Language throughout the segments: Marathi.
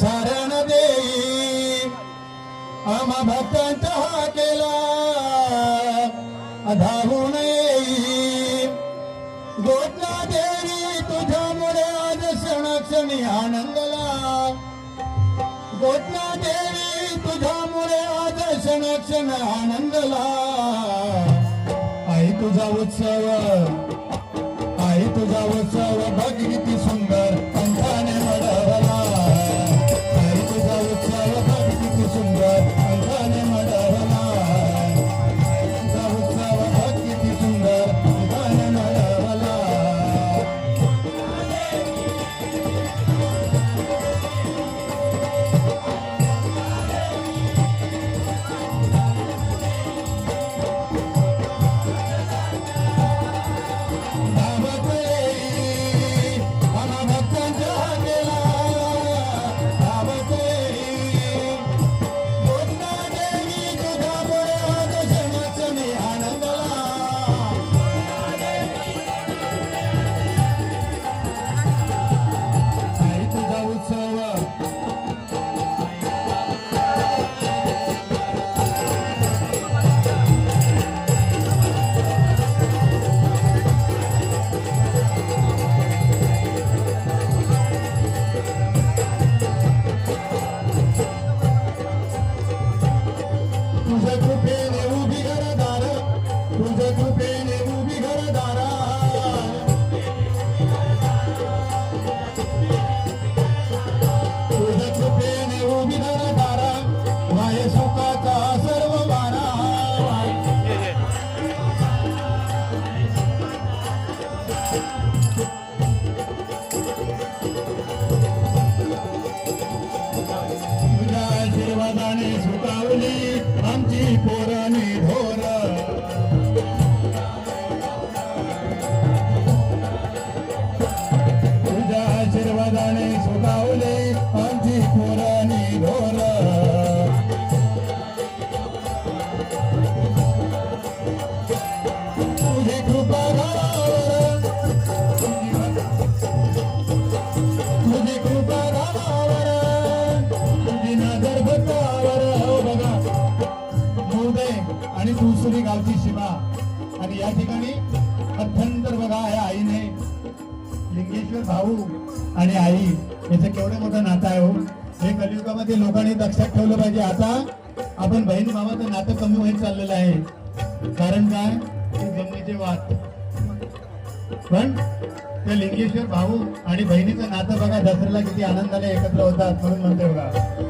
शरण देई आम भक्तांचा हा केला. धावून येई. गोटला देवी तुझ्यामुळे आज क्षणक्षणी आनंदला. गोटला देवी तुझ्यामुळे आज क्षणक्षण आनंदला. आई तुझा उत्सव. आई तुझा उत्सव. बघ या ठिकाणी अथंतर बघा या आईने. लिंगेश्वर भाऊ आणि आई याचं केवढं मोठं नातं आहे हो. हे कलियुगामध्ये लोकांनी लक्षात ठेवलं पाहिजे. आता आपण बहीण भावाचं नातं कमी होईल चाललेलं आहे. कारण काय? ते जमिनीचे वाद पण ते लिंगेश्वर भाऊ आणि बहिणीचं नातं बघा दसऱ्याला किती आनंदाने एकत्र होतात म्हणून म्हणते बघा.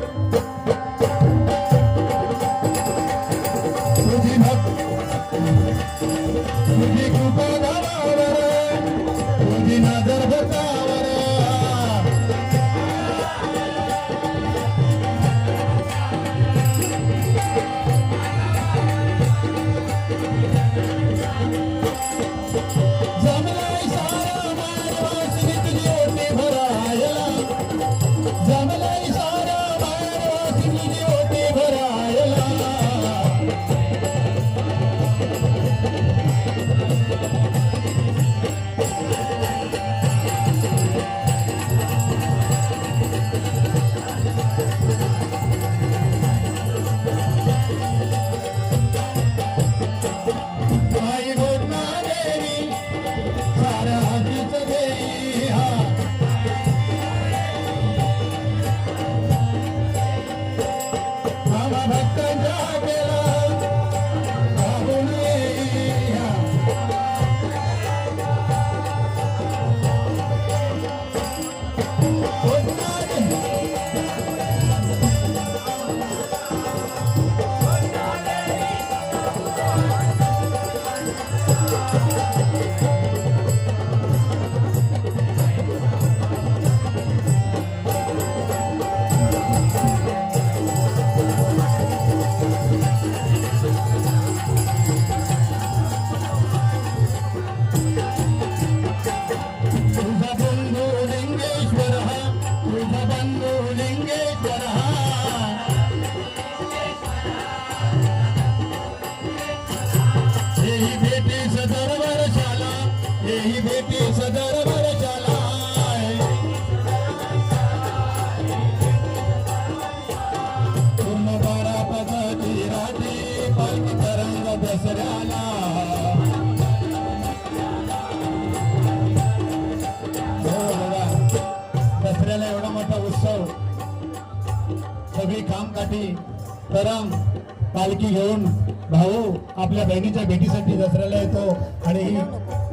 कामकाठी पालखी घेऊन भाऊ आपल्या बहिणीच्या भेटीसाठी दसऱ्याला येतो. आणि ही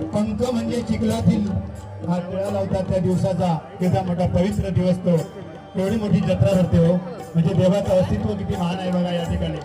पंख म्हणजे चिखलातील हा टिळा लावतात त्या दिवसाचा. त्याचा मोठा पवित्र दिवस तो. एवढी मोठी जत्रा भरते हो. म्हणजे देवाचं अस्तित्व किती महान आहे बघा या ठिकाणी.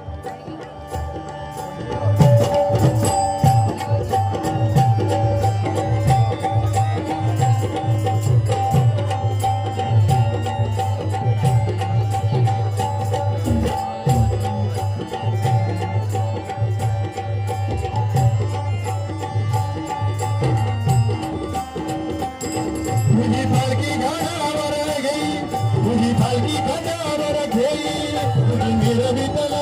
तुझी पालखी घाटावर घेई तुझी